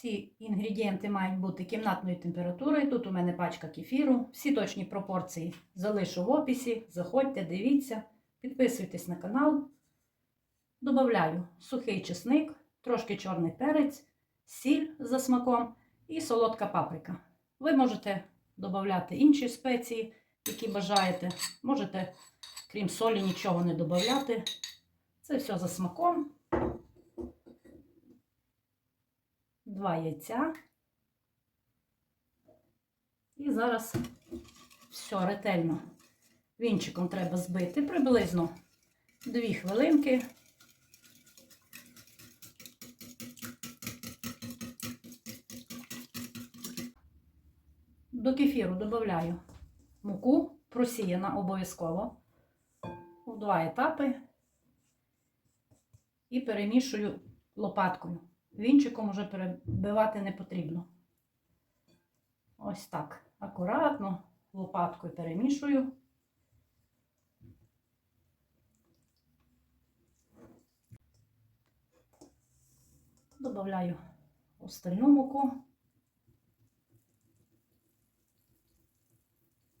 Всі інгредієнти мають бути кімнатної температури. Тут у мене пачка кефіру. Всі точні пропорції залишу в описі. Заходьте, дивіться, підписуйтесь на канал. Добавляю сухий чесник, трошки чорний перець, сіль за смаком і солодка паприка. Ви можете додати інші спеції, які бажаєте. Можете, крім солі, нічого не додати. Це все за смаком. Два яйця. І зараз все ретельно вінчиком треба збити приблизно 2 хвилинки. До кефіру додаю муку, просіяна обов'язково в два етапи і перемішую лопаткою. Вінчиком вже перебивати не потрібно. Ось так. Акуратно лопаткою перемішую. Добавляю остальну муку.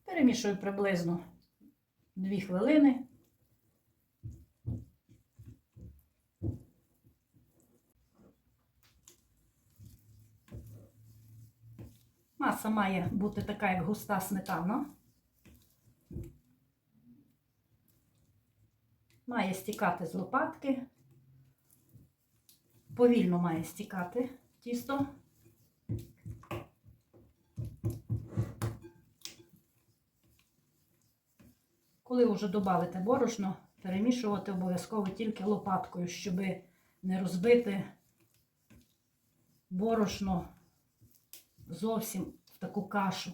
Перемішую приблизно 2 хвилини. Маса має бути така, як густа сметана. Має стікати з лопатки. Повільно має стікати тісто. Коли вже додавите борошно, перемішувати обов'язково тільки лопаткою, щоб не розбити борошно зовсім таку кашу.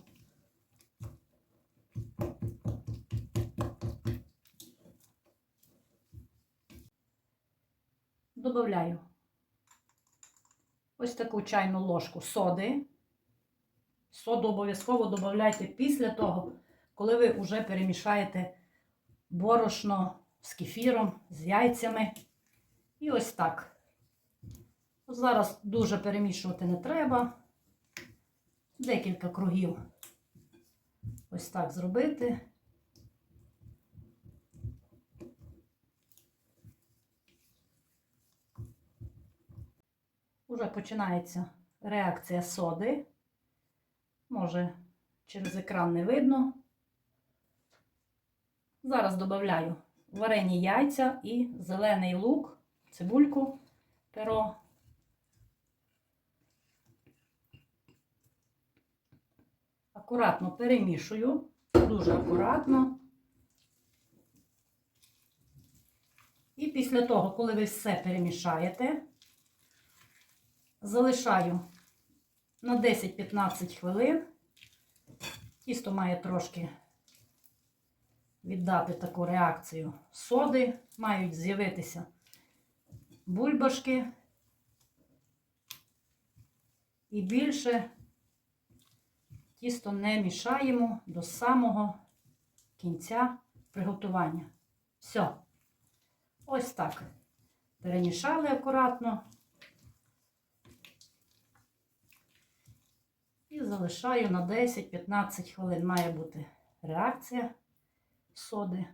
Добавляю ось таку чайну ложку соди. Соду обов'язково додавайте після того, коли ви вже перемішаєте борошно з кефіром, з яйцями. І ось так. Зараз дуже перемішувати не треба. Декілька кругів ось так зробити. Уже починається реакція соди. Може, через екран не видно. Зараз додаю варені яйця і зелений лук, цибульку, перо. Акуратно перемішую, дуже акуратно. І після того, коли ви все перемішаєте, залишаю на 10-15 хвилин. Тісто має трошки віддати таку реакцію соди, мають з'явитися бульбашки. І більше тісто не мішаємо до самого кінця приготування. Все. Ось так. Перемішали акуратно. І залишаю на 10-15 хвилин. Має бути реакція соди.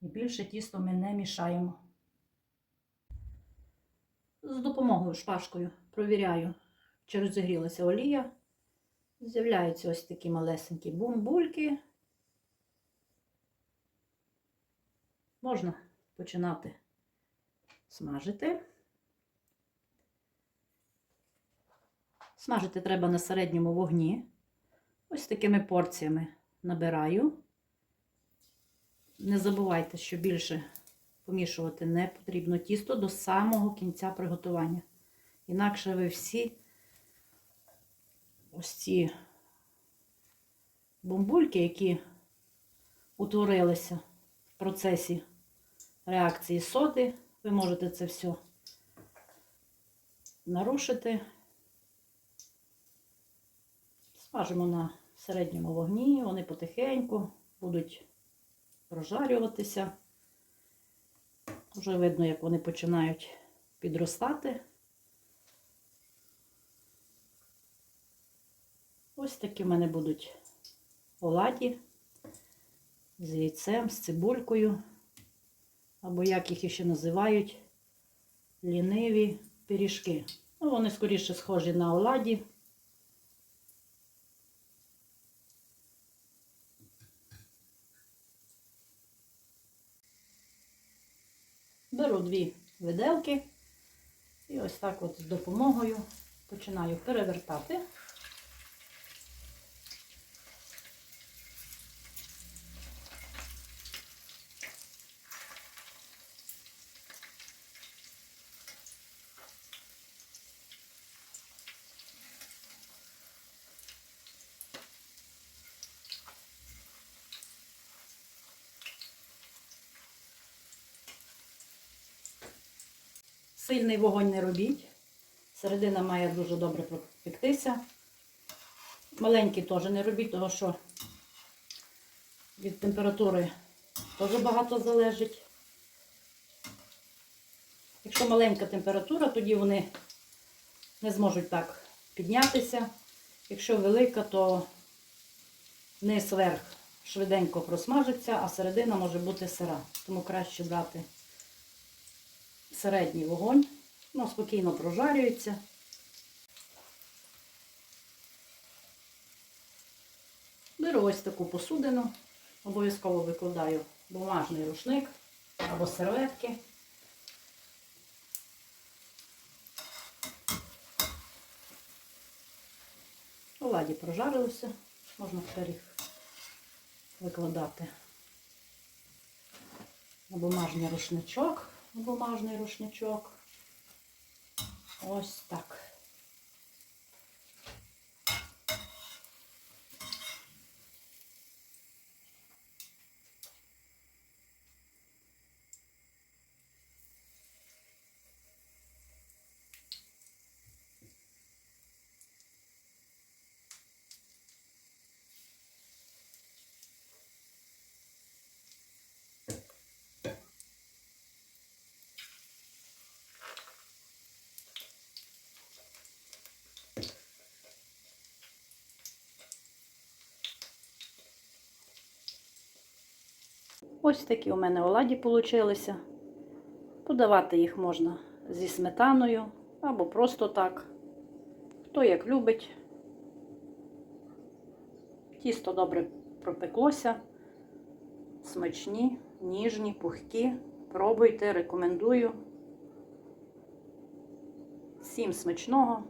І більше тісто ми не мішаємо. З допомогою шпажкою провіряю, чи розігрілася олія. З'являються ось такі малесенькі бумбульки. Можна починати смажити. Смажити треба на середньому вогні. Ось такими порціями набираю. Не забувайте, що більше помішувати не потрібно тісто до самого кінця приготування. Інакше ви всі ось ці бомбульки, які утворилися в процесі реакції соди, ви можете це все нарушити. Смажимо на середньому вогні, вони потихеньку будуть прожарюватися. Вже видно, як вони починають підростати. Ось такі в мене будуть оладі з яйцем, з цибулькою, або як їх ще називають, ліниві пиріжки. Ну, вони скоріше схожі на оладі. Беру дві виделки і ось так от з допомогою починаю перевертати. Сильний вогонь не робіть. Середина має дуже добре пропектися. Маленький теж не робіть, тому що від температури теж багато залежить. Якщо маленька температура, тоді вони не зможуть так піднятися. Якщо велика, то низ верх швиденько просмажиться, а середина може бути сира. Тому краще брати середній вогонь, ну, спокійно прожарюється. Беру ось таку посудину, обов'язково викладаю бумажний рушник або серветки. Оладі прожарилися, можна тепер їх викладати на бумажний рушничок бумажний рушничок. Ось так. Ось такі у мене оладі получилися. Подавати їх можна зі сметаною або просто так. Хто як любить. Тісто добре пропеклося. Смачні, ніжні, пухкі. Пробуйте, рекомендую. Всім смачного!